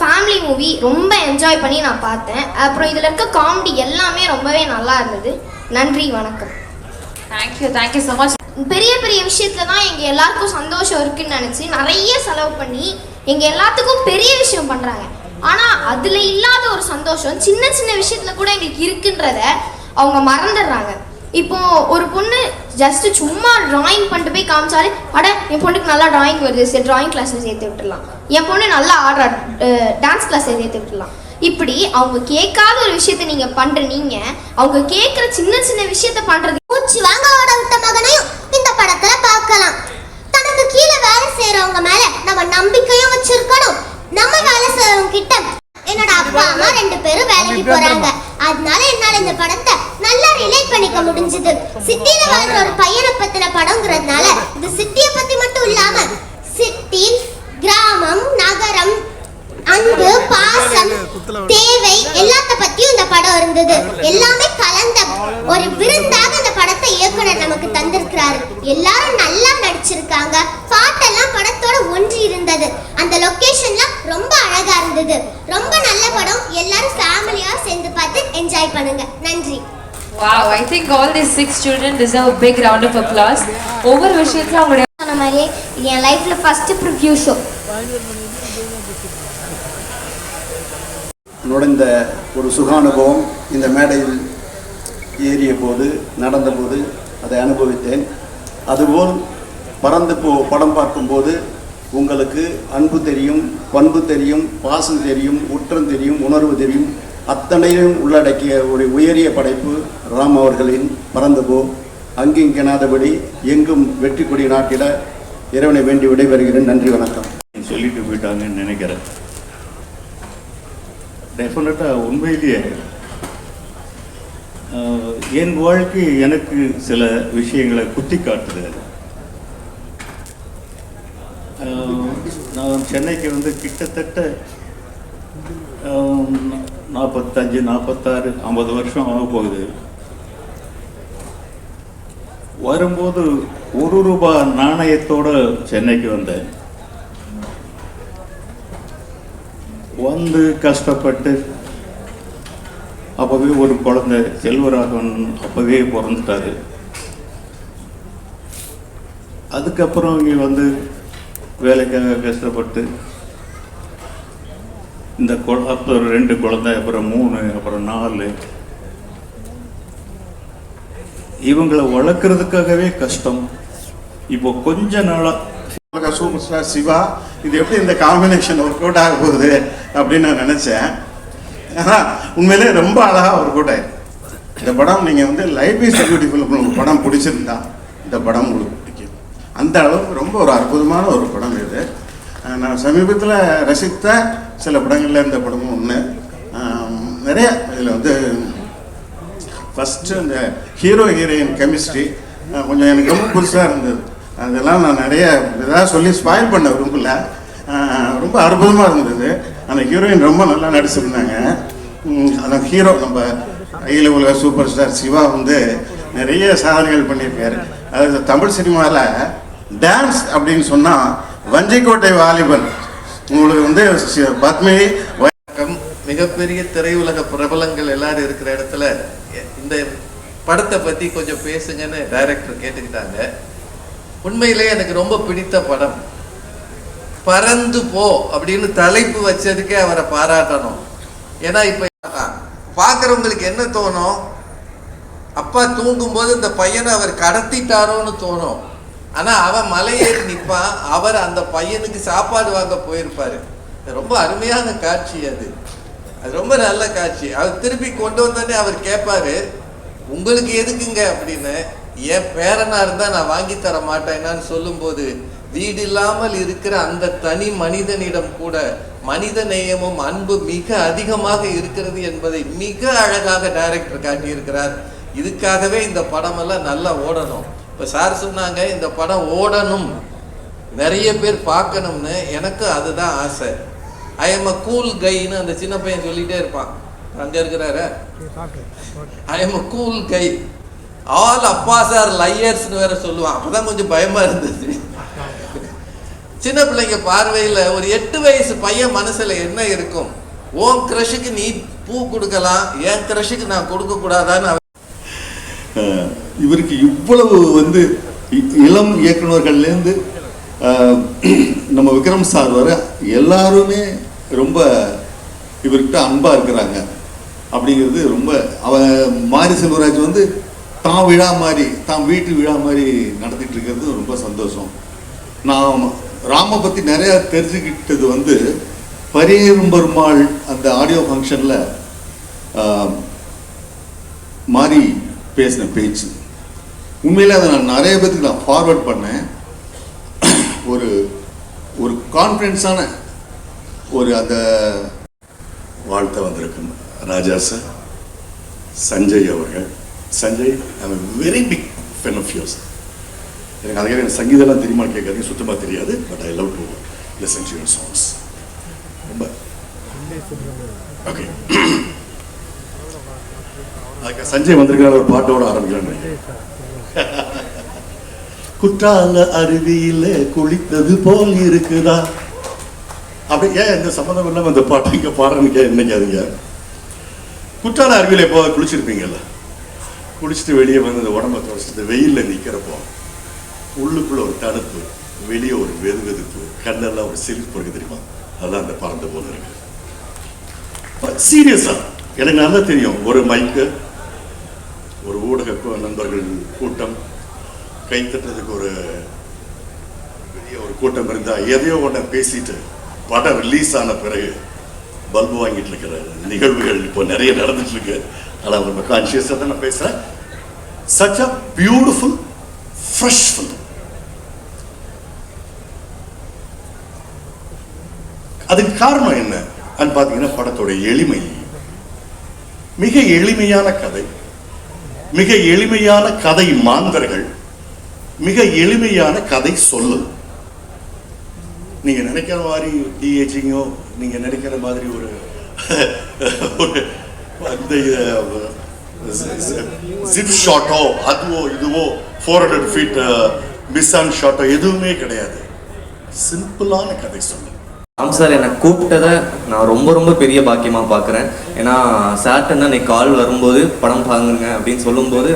Family movie ரொம்ப enjoy பண்ணி நான் பார்த்தேன். அப்புறம் இதில் இருக்க காமெடி எல்லாமே ரொம்பவே நல்லா இருந்தது. நன்றி வணக்கம். தேங்க்யூ தேங்க்யூ ஸோ மச் பெரிய பெரிய விஷயத்துல தான் எங்க எல்லாருக்கும் சந்தோஷம் இருக்குன்னு நினைச்சு நிறைய செலவு பண்ணி எங்க எல்லாத்துக்கும் பெரிய விஷயம் பண்றாங்க. ஆனா அதுல இல்லாத ஒரு சந்தோஷம் சின்ன சின்ன விஷயத்துல கூட எங்களுக்கு இருக்குன்றத அவங்க மறந்துடுறாங்க. இப்போ ஒரு பொண்ணு ஜஸ்ட் சும்மா டிராயிங் பண்ணிட்டு போய் காமிச்சாலே அட என் பொண்ணுக்கு நல்லா டிராயிங் வருது சரி டிராயிங் கிளாஸில் சேர்த்து விட்டுலாம் என் பொண்ணு நல்லா ஆடுறா டான்ஸ் கிளாஸ்ல சேர்த்து விட்டுலாம் இப்படி அவங்க கேட்காத ஒரு விஷயத்த நீங்க பண்ற நீங்க அவங்க கேட்குற சின்ன சின்ன விஷயத்த பண்றது பூச்சி வாங்க ஓட விட்ட மகனையும் இந்த படத்துல பார்க்கலாம். தனக்கு கீழே வேலை செய்யறவங்க மேல நம்ம நம்பிக்கையும் வச்சிருக்கணும். நம்ம வேலை செய்யறவங்க கிட்ட என்னோட அப்பா அம்மா ரெண்டு பேரும் வேலைக்கு போறாங்க. அதனால என்னால இந்த படத்தை நல்லா ரிலேட் பண்ணிக்க முடிஞ்சது. சிட்டில வாழ்ற ஒரு பையனை பத்தின படங்கிறதுனால இது சிட்டிய பத்தி மட்டும் இல்லாம சிட்டி கிராமம் நகரம் அன்பு பாசம் தேவை எல்லாத்த பத்தியும் இந்த படம் இருந்தது. எல்லாமே கலந்த ஒரு விருந்தாக இந்த படத்தை இயக்குனர் நமக்கு தந்திருக்கிறாரு. எல்லாரும் நல்லா நடிச்சிருக்காங்க. பாட்டெல்லாம் படத்தோட ஒன்றி இருந்தது. அந்த லொகேஷன்லாம் ரொம்ப அழகா இருந்தது. ரொம்ப நல்ல படம். எல்லாரும் ஃபேமிலியா சேர்ந்து பார்த்து என்ஜாய் பண்ணுங்க. நன்றி. Wow, I think all these six children deserve a big round of applause. ஒவ்வொரு விஷயத்துல அவங்களுடைய சொன்ன மாதிரியே என் லைஃப்ல ஃபர்ஸ்ட் ப்ரிவ்யூ ஷோ நுழைந்த ஒரு சுகானுபவம் இந்த மேடையில் ஏறிய போது நடந்தபோது அதை அனுபவித்தேன். அதுபோல் பறந்து போ படம் பார்க்கும்போது உங்களுக்கு அன்பு தெரியும் பண்பு தெரியும் பாசம் தெரியும் உற்றம் தெரியும் உணர்வு தெரியும். அத்தனையும் உள்ளடக்கிய ஒரு உயரிய படைப்பு ராம் அவர்களின் பறந்து போ. அங்கிங்கெனாதபடி எங்கும் வெற்றி கொடி நாட்டிட இறைவனை வேண்டி விடைபெறுகிறேன். நன்றி வணக்கம். சொல்லிட்டு போயிட்டாங்கன்னு நினைக்கிறேன். டெஃபினட்டாக உண்மையிலேயே என் வாழ்க்கை எனக்கு சில விஷயங்களை குத்தி காட்டுது நான் சென்னைக்கு வந்து கிட்டத்தட்ட நாற்பத்தஞ்சு நாற்பத்தாறு ஐம்பது வருஷம் ஆக போகுது. வரும்போது ஒரு ரூபாய் நாணயத்தோட சென்னைக்கு வந்தேன். வந்து கஷ்டப்பட்டு அப்போவே ஒரு குழந்தை செல்வராகவன் அப்போவே பிறந்துட்டாரு. அதுக்கப்புறம் இங்கே வந்து வேலைக்காக கஷ்டப்பட்டு இந்த குழ- அப்புறம் ரெண்டு குழந்தை அப்புறம் மூணு அப்புறம் நாலு. இவங்களை வளர்க்குறதுக்காகவே கஷ்டம். இப்போ கொஞ்ச நாளாக சூப்பர் ஸ்டார் சிவா இது எப்படி இந்த காம்பினேஷன் ஒர்க் அவுட் ஆக போகுது அப்படின்னு நான் நினச்சேன். ஆனால் உண்மையிலே ரொம்ப அழகாக ஒரு கூட்டம் ஆயிருக்கு. இந்த படம் நீங்கள் வந்து லைஃப் இஸ் பியூட்டிஃபுல் உங்களுக்கு படம் பிடிச்சிருந்தா இந்த படம் உங்களுக்கு பிடிக்கும். அந்த அளவுக்கு ரொம்ப ஒரு அற்புதமான ஒரு படம் இது. நான் சமீபத்தில் ரசித்த சில படங்களில் இந்த படமும் ஒன்று நிறைய இதில் வந்து ஃபஸ்ட்டு இந்த ஹீரோ ஹீரோயின் கெமிஸ்ட்ரி கொஞ்சம் எனக்கு ரொம்ப புதுசாக இருந்தது. அதெல்லாம் நான் நிறைய இதாக சொல்லி ஸ்பாயில் பண்ண விரும்பல. ரொம்ப அற்புதமாக இருந்தது. அந்த ஹீரோயின் ரொம்ப நல்லா நடிச்சிருந்தாங்க. அந்த ஹீரோ நம்ம அகில உலக சூப்பர் ஸ்டார் சிவா வந்து நிறைய சாதனைகள் பண்ணியிருக்காரு. அது தமிழ் சினிமாவில் டான்ஸ் அப்படின்னு சொன்னால் வஞ்சிக்கோட்டை வாலிபன். உங்களுக்கு வந்து பத்மினி வணக்கம். மிகப்பெரிய திரையுலக பிரபலங்கள் எல்லாரும் இருக்கிற இடத்துல இந்த படத்தை பற்றி கொஞ்சம் பேசுங்கன்னு டைரக்டர் கேட்டுக்கிட்டாங்க. உண்மையிலே எனக்கு ரொம்ப பிடித்த படம் பறந்து போ அப்படின்னு தலைப்பு வச்சதுக்கே அவரை பாராட்டணும். ஏன்னா இப்ப பார்க்குறவங்களுக்கு என்ன தோணும்? அப்பா தூங்கும்போது இந்த பையனை அவர் கடத்திட்டாரோன்னு தோணும். ஆனால் அவன் மலையேறி நிற்பான் அவர் அந்த பையனுக்கு சாப்பாடு வாங்க போயிருப்பாரு. ரொம்ப அருமையான காட்சி அது. அது ரொம்ப நல்ல காட்சி. அவர் திருப்பி கொண்டு வந்தோடனே அவர் கேட்பாரு உங்களுக்கு எதுக்குங்க? அப்படின்னு. என் பேரனாக இருந்தால் நான் வாங்கி தர மாட்டேனான்னு சொல்லும்போது வீடு இல்லாமல் இருக்கிற அந்த தனி மனிதனிடம் கூட மனித நேயமும் அன்பு மிக அதிகமாக இருக்கிறது என்பதை மிக அழகாக டைரக்டர் காட்டியிருக்கிறார். இதுக்காகவே இந்த படமெல்லாம் நல்லா ஓடணும். இப்போ சார் சொன்னாங்க இந்த படம் ஓடணும். நிறைய பேர் பார்க்கணும்னு எனக்கு அதுதான் ஆசை. ஐ எம் அ கூல் கைன்னு அந்த சின்ன பையன் சொல்லிட்டே இருப்பான். அங்கே இருக்கிறாரு? I am a cool guy all அப்பா சார் லையர்ஸ்னு வேற சொல்லுவான். அப்பதான் கொஞ்சம் பயமா இருந்தது. சின்ன பிள்ளைங்க பார்வையில் ஒரு எட்டு வயசு பையன் மனசில் என்ன இருக்கும்? ஓம் க்ரஷுக்கு நீ பூ கொடுக்கலாம் என் க்ரஷுக்கு நான் கொடுக்க கூடாதான்னு இவருக்கு இவ்வளவு வந்து இளம் இயக்குனர்கள்லேருந்து நம்ம விக்ரம் சார் வர எல்லாருமே ரொம்ப இவர்கிட்ட அன்பாக இருக்கிறாங்க. அப்படிங்கிறது ரொம்ப அவ மாரி செல்வராஜ் வந்து தான் விழா மாதிரி தான் வீட்டு விழா மாதிரி நடத்திட்டு இருக்கிறது ரொம்ப சந்தோஷம். நான் ராம பற்றி நிறையா தெரிஞ்சுக்கிட்டது வந்து பரியரும் பெருமாள் அந்த ஆடியோ ஃபங்க்ஷனில் மாறி பேசின பேச்சு. உண்மையில் அதை நான் நிறைய பேத்துக்கு நான் ஃபார்வர்ட் பண்ணேன். ஒரு ஒரு கான்ஃபிடென்ஸான ஒரு அந்த வாழ்த்த வந்திருக்கும் ராஜா சார் சஞ்சய் அவர்கள். Sanjay I'm very big fan of yours எனக்கு அதுக்காக எனக்கு சங்கீதம்லாம் தெரியுமா கேட்காதீங்க சுத்தமாக தெரியாது but I love to listen to your songs ரொம்ப. ஓகே அதுக்கு சஞ்சய் வந்திருக்கிற ஒரு பாட்டோட ஆரம்பிக்கிறேன் குற்றால அருவியில குளித்தது போல் இருக்குதா? அப்படி ஏன் இந்த சம்மந்தம் இல்லாம இந்த பாட்டு இங்கே பாடுறேன்னு நினைக்காதீங்க. குற்றால அருவியில எப்போ குளிச்சிருப்பீங்கல்ல? குளிச்சுட்டு வெளியே வந்து இந்த உடம்ப துவச்சிட்டு வெயிலில் நிற்கிறப்போ உள்ளுக்குள்ள ஒரு தடுப்பு வெளியே ஒரு வெது வெதுப்பு கண்ணெல்லாம் ஒரு சிரிப்பு இருக்கு தெரியுமா? அதான் அந்த பறந்த போல இருக்கு. சீரியஸா எனக்கு நல்லா தெரியும். ஒரு மைக்கு ஒரு ஊடக நண்பர்கள் கூட்டம் கை தட்டுறதுக்கு ஒரு பெரிய ஒரு கூட்டம் இருந்தால் எதையோ ஒன்று பேசிட்டு படம் ரிலீஸ் ஆன பிறகு பல்பு வாங்கிட்டு இருக்கிற நிகழ்வுகள் இப்போ நிறைய நடந்துட்டு இருக்கு. ஆனால் ரொம்ப கான்சியஸாக தான் நான் பேசுகிறேன் such a beautiful fresh film அதுக்கு காரணம் என்ன? அப்படின்னு பார்த்தீங்கன்னா படத்தோட எளிமை. மிக எளிமையான கதை. மிக எளிமையான கதை மாந்தர்கள். மிக எளிமையான கதை சொல்லு நீங்க நினைக்கிற மாதிரி டிஏஜிங்கோ நீங்க நினைக்கிற மாதிரி ஒரு ஒரு அந்த ஜிப் ஷாட்டோ அதுவோ இதுவோ four hundred feet miss on ஷாட்டோ எதுவுமே கிடையாது. சிம்பிளான கதை சொல்லு ராம் சார் என்னை கூப்பிட்டதை நான் ரொம்ப ரொம்ப பெரிய பாக்கியமாக பார்க்குறேன். ஏன்னா தான் அன்னைக்கு கால் வரும்போது படம் பாருங்க அப்படின்னு சொல்லும்போது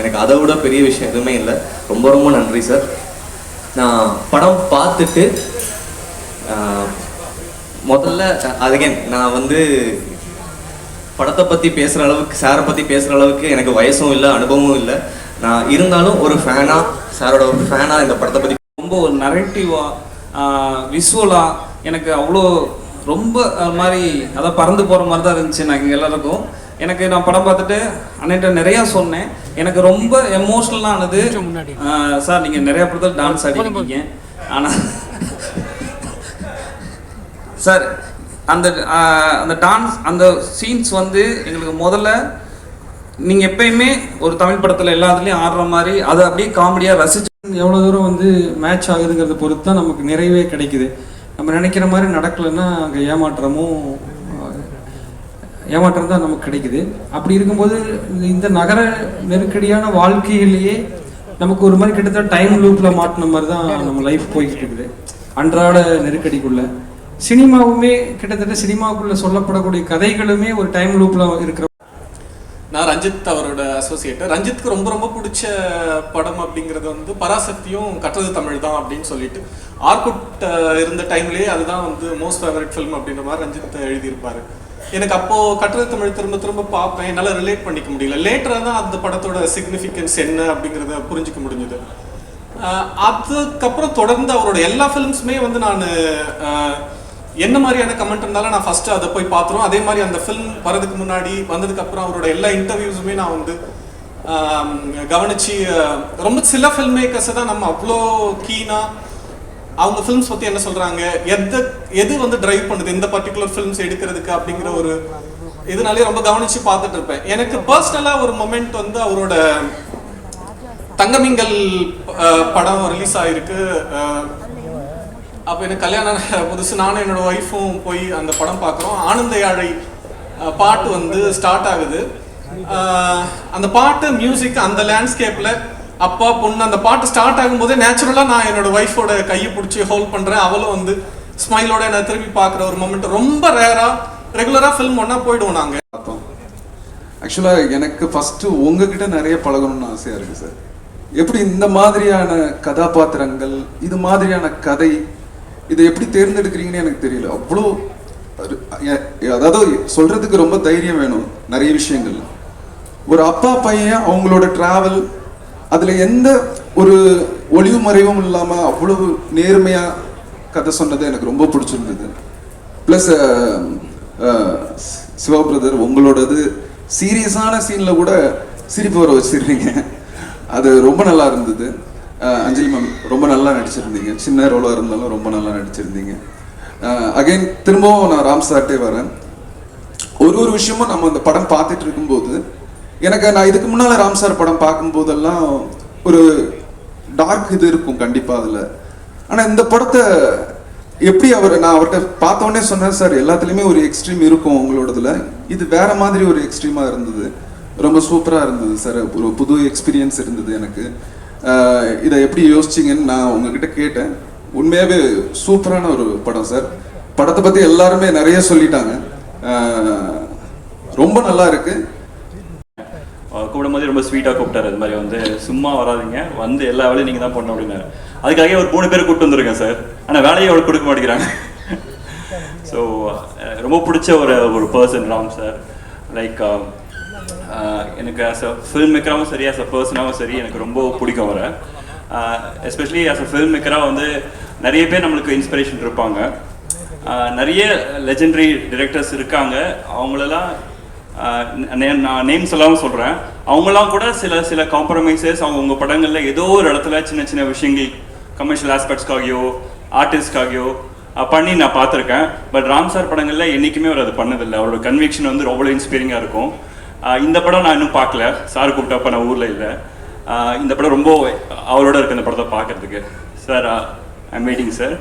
எனக்கு அதை விட பெரிய விஷயம் எதுவுமே இல்லை. ரொம்ப ரொம்ப நன்றி சார். நான் படம் பார்த்துட்டு முதல்ல அதுகேன் நான் வந்து படத்தை பற்றி பேசுகிற அளவுக்கு சாரை பற்றி பேசுகிற அளவுக்கு எனக்கு வயசும் இல்லை அனுபவமும் இல்லை. நான் இருந்தாலும் ஒரு ஃபேனாக சாரோட ஒரு ஃபேனாக இந்த படத்தை பற்றி ரொம்ப ஒரு நரேட்டிவாக விஷுவலாக எனக்கு அவ்வளோ ரொம்ப அது மாதிரி அதான் பறந்து போகிற மாதிரி தான் இருந்துச்சு எனக்கு எல்லாருக்கும். எனக்கு நான் படம் பார்த்துட்டு அன்னைட்ட நிறையா சொன்னேன். எனக்கு ரொம்ப எமோஷ்னலாக ஆனது சார் நீங்கள் நிறையா படத்தில் டான்ஸ் ஆடிருக்கீங்க ஆனால் சார் அந்த அந்த டான்ஸ் அந்த சீன்ஸ் வந்து எங்களுக்கு முதல்ல நீங்கள் எப்பயுமே ஒரு தமிழ் படத்தில் எல்லாத்துலேயும் ஆடுற மாதிரி அதை அப்படியே காமெடியாக ரசிச்சு எவ்வளோ தூரம் வந்து மேட்ச் ஆகுதுங்கிறத பொறுத்து தான் நமக்கு நிறைவே கிடைக்குது. நம்ம நினைக்கிற மாதிரி நடக்கலைன்னா அங்கே ஏமாற்றமும் ஏமாற்றம் தான் நமக்கு கிடைக்குது. அப்படி இருக்கும்போது இந்த நகர நெருக்கடியான வாழ்க்கையிலேயே நமக்கு ஒரு மாதிரி கிட்டத்தட்ட டைம் லூப்பில் மாட்டின மாதிரி தான் நம்ம லைஃப் போய்கிட்டு இருக்குது. அன்றாட நெருக்கடிக்குள்ள. சினிமாவுமே கிட்டத்தட்ட சினிமாவுக்குள்ள சொல்லப்படக்கூடிய கதைகளுமே ஒரு டைம் லூப்பில் இருக்கிற நான் ரஞ்சித் அவரோட அசோசியேட் ரஞ்சித்க்கு ரொம்ப ரொம்ப பிடிச்ச படம் அப்படிங்கிறது வந்து பராசக்தியும் கற்றது தமிழ் தான் அப்படின்னு சொல்லிட்டு. ஆர்குட் இருந்த டைம்லேயே அதுதான் வந்து மோஸ்ட் ஃபேவரட் ஃபிலிம் அப்படின்ற மாதிரி ரஞ்சித் எழுதியிருப்பாரு. எனக்கு அப்போ கற்றது தமிழ் திரும்ப திரும்ப பார்ப்பேன். என்னால் ரிலேட் பண்ணிக்க முடியல. லேட்டராக தான் அந்த படத்தோட சிக்னிஃபிகன்ஸ் என்ன அப்படிங்கிறத புரிஞ்சிக்க முடிஞ்சது. அதுக்கப்புறம் தொடர்ந்து அவரோட எல்லா ஃபிலிம்ஸுமே வந்து நான் என்ன மாதிரியான கமெண்ட் இருந்தாலும் நான் ஃபர்ஸ்ட் அதை போய் பார்த்துருவோம் அதே மாதிரி அந்த ஃபிலிம் வரதுக்கு முன்னாடி வந்ததுக்கு அப்புறம் அவரோட எல்லா இன்டர்வியூஸுமே நான் வந்து கவனிச்சு ரொம்ப சில ஃபில்ம் மேக்கர்ஸை தான் நம்ம அவ்வளோ கீனா அவங்க ஃபிலிம்ஸ் பத்தி என்ன சொல்றாங்க? எந்த எது வந்து டிரைவ் பண்ணுது? இந்த பர்டிகுலர் ஃபிலிம்ஸ் எடுக்கிறதுக்கு அப்படிங்கிற ஒரு இதனாலே ரொம்ப கவனிச்சு பார்த்துட்டு இருப்பேன். எனக்கு பர்சனலா ஒரு மொமெண்ட் வந்து அவரோட தங்கமிங்கல் படம் ரிலீஸ் ஆயிருக்கு. அப்போ எனக்கு கல்யாணம் புதுசு நானும் என்னோட ஒய்ஃபும் போய் அந்த படம் பார்க்குறோம். ஆனந்த யாழை பாட்டு வந்து ஸ்டார்ட் ஆகுது. அந்த பாட்டு மியூசிக் அந்த லேண்ட்ஸ்கேப்பில் அப்பா பொண்ணு அந்த பாட்டு ஸ்டார்ட் ஆகும்போதே நேச்சுரலாக நான் என்னோட ஒய்ஃபோட கையை பிடிச்சி ஹோல்ட் பண்ணுறேன் அவளும் வந்து ஸ்மைலோட என்னை திரும்பி பார்க்குற ஒரு மொமெண்ட் ரொம்ப ரேராக ரெகுலராக ஃபில்ம் ஒன்றா போயிடுவோம் நாங்கள் பார்த்தோம். ஆக்சுவலாக எனக்கு ஃபஸ்ட்டு உங்ககிட்ட நிறைய பழகணும்னு ஆசையாக இருக்குது சார் எப்படி இந்த மாதிரியான கதாபாத்திரங்கள் இது மாதிரியான கதை இதை எப்படி தேர்ந்தெடுக்கிறீங்கன்னு எனக்கு தெரியல. அவ்வளோ அதாவது சொல்கிறதுக்கு ரொம்ப தைரியம் வேணும் நிறைய விஷயங்கள். ஒரு அப்பா பையன் அவங்களோட ட்ராவல் அதில் எந்த ஒரு ஒளிவு மறைவும் இல்லாமல் அவ்வளவு நேர்மையாக கதை சொன்னது எனக்கு ரொம்ப பிடிச்சிருந்தது. ப்ளஸ் சிவா பிரதர் உங்களோடது சீரியஸான சீனில் கூட சிரிப்பு வர வச்சிருக்கீங்க. அது ரொம்ப நல்லா இருந்தது. அஞ்சலி மேம் ரொம்ப நல்லா நடிச்சிருந்தீங்க. சின்ன ரோலாக இருந்தாலும் ரொம்ப நல்லா நடிச்சிருந்தீங்க. அகைன் திரும்பவும் நான் ராம் சார்ட்டே வரேன். ஒரு ஒரு விஷயமும் நம்ம அந்த படம் பார்த்துட்டு இருக்கும்போது எனக்கு நான் இதுக்கு முன்னால் ராம் சார் படம் பார்க்கும்போதெல்லாம் ஒரு டார்க் இது இருக்கும் கண்டிப்பாக அதில். ஆனால் இந்த படத்தை எப்படி அவர் நான் அவர்கிட்ட பார்த்தோன்னே சொன்னேன் சார் எல்லாத்துலேயுமே ஒரு எக்ஸ்ட்ரீம் இருக்கும் உங்களோடதுல. இது வேற மாதிரி ஒரு எக்ஸ்ட்ரீமாக இருந்தது. ரொம்ப சூப்பராக இருந்தது சார். ஒரு புது எக்ஸ்பீரியன்ஸ் இருந்தது எனக்கு. இதை எப்படி யோசிச்சிங்கன்னு நான் உங்ககிட்ட கேட்டேன். உண்மையாகவே சூப்பரான ஒரு படம் சார். படத்தை பற்றி எல்லாருமே நிறைய சொல்லிட்டாங்க. ரொம்ப நல்லா இருக்கு. கூப்பிடும்போது ரொம்ப ஸ்வீட்டாக கூப்பிட்டாரு. அது மாதிரி வந்து சும்மா வராதீங்க. வந்து எல்லா வேலையும் நீங்கள் தான் பண்ணணும் அப்படின்னாரு. அதுக்காக ஒரு மூணு பேர் கூப்பிட்டு வந்திருக்கேன் சார். ஆனால் வேலையை அவளுக்கு கொடுக்க மாட்டேங்கிறாங்க. ஸோ ரொம்ப பிடிச்ச ஒரு ஒரு பர்சன் ராம் சார். லைக் எனக்கு ஆஸ் அ ஃபில்ம் மேக்கராகவும் சரி ஆஸ் அ பர்சனாகவும் சரி எனக்கு ரொம்ப பிடிக்கும் வர எஸ்பெஷலி ஆஸ் அ ஃபில்ம் மேக்கராக வந்து நிறைய பேர் நம்மளுக்கு இன்ஸ்பிரேஷன் இருப்பாங்க. நிறைய லெஜெண்டரி டிரெக்டர்ஸ் இருக்காங்க. அவங்களெல்லாம் நான் நேம் சொல்லாமல் சொல்கிறேன் அவங்களாம் கூட சில சில காம்ப்ரமைசஸ் அவங்க உங்கள் படங்களில் ஏதோ ஒரு இடத்துல சின்ன சின்ன விஷயங்கள் கமர்ஷியல் ஆஸ்பெக்ட்ஸ்க்காகியோ ஆர்டிஸ்ட்காகியோ பண்ணி நான் பார்த்துருக்கேன். பட் ராம் சார் படங்களில் என்றைக்குமே அவர் அது பண்ணதில்லை. அவரோட கன்விக்ஷன் வந்து ரொம்ப இன்ஸ்பைரிங்காக இருக்கும். இந்த படம் நான் இன்னும் பார்க்கல. சார் கூப்பிட்டப்ப நான் ஊரில் இல்லை. இந்த படம் ரொம்ப அவரோட இருக்கு இந்த படத்தை பார்க்கறதுக்கு. Sir I'm waiting sir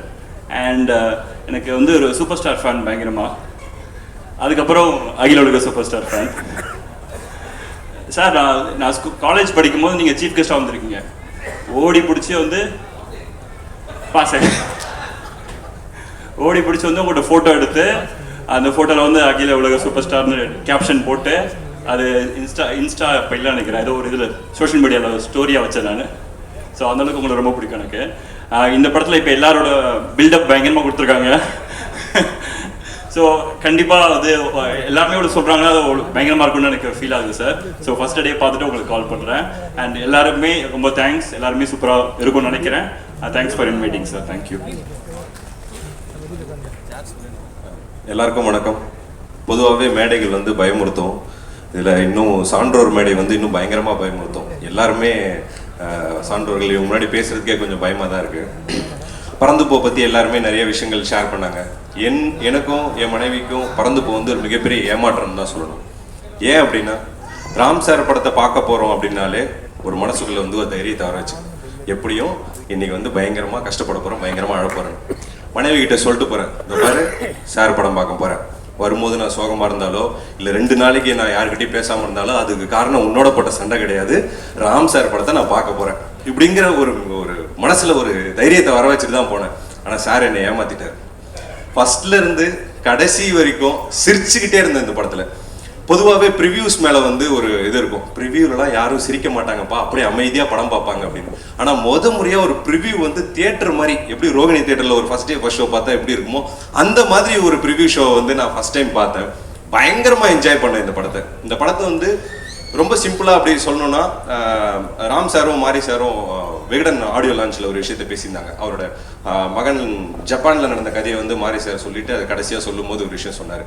and எனக்கு வந்து ஒரு சூப்பர் ஸ்டார் ஃபேன் பயங்கரமா. அதுக்கப்புறம் அகில உலக சூப்பர் ஸ்டார் ஃபேன் சார் நான் நான் காலேஜ் படிக்கும்போது நீங்கள் சீஃப் கெஸ்ட்டாக வந்திருக்கீங்க. ஓடி பிடிச்சி வந்து பாஸ் ஓடி பிடிச்சி வந்து உங்கள்கிட்ட ஃபோட்டோ எடுத்து அந்த ஃபோட்டோவில் வந்து அகில உலக சூப்பர் ஸ்டார்னு கேப்ஷன் போட்டு அது இன்ஸ்டா இன்ஸ்டா இப்போ நினைக்கிறேன். ஏதோ ஒரு இதில் சோஷியல் மீடியாவில் ஸ்டோரியாக வச்சேன் நான். ஸோ அந்தளவுக்கு உங்களை ரொம்ப பிடிக்கும் எனக்கு. இந்த படத்தில் இப்போ எல்லாரோட பில்டப் பயங்கரமாக கொடுத்துருக்காங்க. ஸோ கண்டிப்பாக அது எல்லாருமே ஒரு சொல்கிறாங்க அது ஒரு பயங்கரமாக இருக்கும்னு எனக்கு ஃபீல் ஆகுது சார் ஸோ ஃபஸ்ட் டே பார்த்துட்டு உங்களுக்கு கால் பண்ணுறேன் அண்ட் எல்லாருமே ரொம்ப தேங்க்ஸ் எல்லாருமே சூப்பராக இருக்கும்னு நினைக்கிறேன். Thanks for inviting sir thank you எல்லாருக்கும் வணக்கம். பொதுவாகவே மேடைகள் வந்து பயமுறுத்தும். இதில் இன்னும் சான்றோர் மேடை வந்து இன்னும் பயங்கரமாக பயமுறுத்தும். எல்லாருமே சான்றோர்கள் இவங்க முன்னாடி பேசுறதுக்கே கொஞ்சம் பயமாக தான் இருக்குது பறந்து பற்றி எல்லாருமே நிறைய விஷயங்கள் ஷேர் பண்ணாங்க. என் எனக்கும் என் மனைவிக்கும் பறந்து வந்து ஒரு மிகப்பெரிய ஏமாற்றம் தான் சொல்லணும். ஏன் அப்படின்னா ராம் சார் படத்தை பார்க்க போகிறோம் அப்படின்னாலே ஒரு மனசுக்குள்ள வந்து ஒரு தைரியத்தை வர எப்படியும் இன்னைக்கு வந்து பயங்கரமாக கஷ்டப்பட போகிறேன் பயங்கரமாக அழ மனைவி கிட்ட சொல்லிட்டு போகிறேன் இந்த பாரு சார் படம் பார்க்க போகிறேன் வரும்போது நான் சோகமாக இருந்தாலோ இல்லை ரெண்டு நாளைக்கு நான் யாருக்கிட்டையும் பேசாமல் இருந்தாலோ அதுக்கு காரணம் உன்னோட போட்ட சண்டை கிடையாது. ராம் சார் படத்தை நான் பார்க்க போகிறேன் இப்படிங்கிற ஒரு ஒரு மனசில் ஒரு தைரியத்தை வர வச்சுட்டு தான் போனேன். ஆனால் சார் என்னை ஏமாத்திட்டார். ஃபஸ்ட்லேருந்து கடைசி வரைக்கும் சிரிச்சுக்கிட்டே இருந்தேன் இந்த படத்தில். பொதுவாகவே ப்ரிவ்யூஸ் மேலே வந்து ஒரு இது இருக்கும். ப்ரிவியூலாம் யாரும் சிரிக்க மாட்டாங்கப்பா அப்படியே அமைதியாக படம் பார்ப்பாங்க அப்படின்னு. ஆனால் முத முறையாக ஒரு ப்ரிவியூ வந்து தியேட்டர் மாதிரி எப்படி ரோகிணி தியேட்டரில் ஒரு ஃபர்ஸ்ட் டே ஃபஸ்ட் ஷோ பார்த்தா எப்படி இருக்குமோ அந்த மாதிரி ஒரு ப்ரிவியூ ஷோ வந்து நான் ஃபர்ஸ்ட் டைம் பார்த்தேன். பயங்கரமாக என்ஜாய் பண்ணேன் இந்த படத்தை. இந்த படத்தை வந்து ரொம்ப சிம்பிளாக அப்படி சொல்லணும்னா ராம் சாரும் மாரி சாரும் விகடன் ஆடியோ லான்ச்சில் ஒரு விஷயத்தை பேசியிருந்தாங்க. அவரோட மகன் ஜப்பானில் நடந்த கதையை வந்து மாரி சார் சொல்லிட்டு அதை கடைசியாக சொல்லும் போது ஒரு விஷயம் சொன்னார்.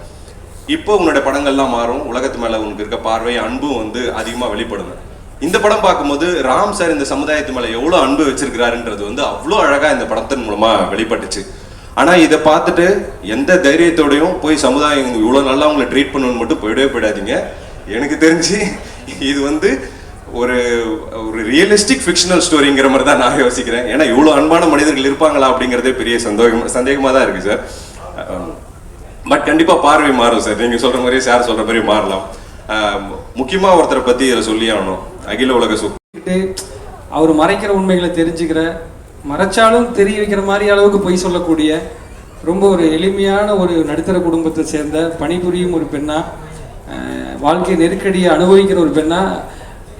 இப்போ உன்னோட படங்கள்லாம் மாறும். உலகத்து மேல உனக்கு இருக்க பார்வை அன்பும் வந்து அதிகமா வெளிப்படுங்க இந்த படம் பார்க்கும்போது ராம் சார் இந்த சமுதாயத்து மேல எவ்வளவு அன்பு வச்சிருக்கிறாருன்றது வந்து அவ்வளோ அழகா இந்த படத்தின் மூலமா வெளிப்பட்டுச்சு. ஆனா இதை பார்த்துட்டு எந்த தைரியத்தோடையும் போய் சமுதாயம் இவ்வளவு நல்லா உங்களை ட்ரீட் பண்ணணும்னு மட்டும் போயிடவே போயிடாதீங்க. எனக்கு தெரிஞ்சு இது வந்து ஒரு ஒரு ரியலிஸ்டிக் ஃபிக்ஷனல் ஸ்டோரிங்கிற மாதிரி தான் நான் யோசிக்கிறேன். ஏன்னா இவ்வளோ அன்பான மனிதர்கள் இருப்பாங்களா அப்படிங்கிறதே பெரிய சந்தோகம் சந்தேகமாக தான் இருக்குது சார் பட் கண்டிப்பாக பார்வை மாறும் சார் நீங்கள் சொல்கிற மாதிரியே சார் சொல்கிற மாதிரி மாறலாம். முக்கியமாக ஒருத்தரை பற்றி இதில் சொல்லி ஆகணும். அகில உலக சு கிட்டே அவர் மறைக்கிற உண்மைகளை தெரிஞ்சுக்கிற மறைச்சாலும் தெரிய வைக்கிற மாதிரி அளவுக்கு பொய் சொல்லக்கூடிய ரொம்ப ஒரு எளிமையான ஒரு நடுத்தர குடும்பத்தை சேர்ந்த பணிபுரியும் ஒரு பெண்ணா வாழ்க்கை நெருக்கடியை அனுபவிக்கிற ஒரு பெண்ணா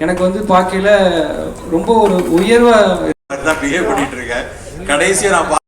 எனக்கு வந்து பார்க்கையில ரொம்ப ஒரு உயர்வா தான் பிஹேவ் பண்ணிட்டு இருக்கேன். கடைசியா நான்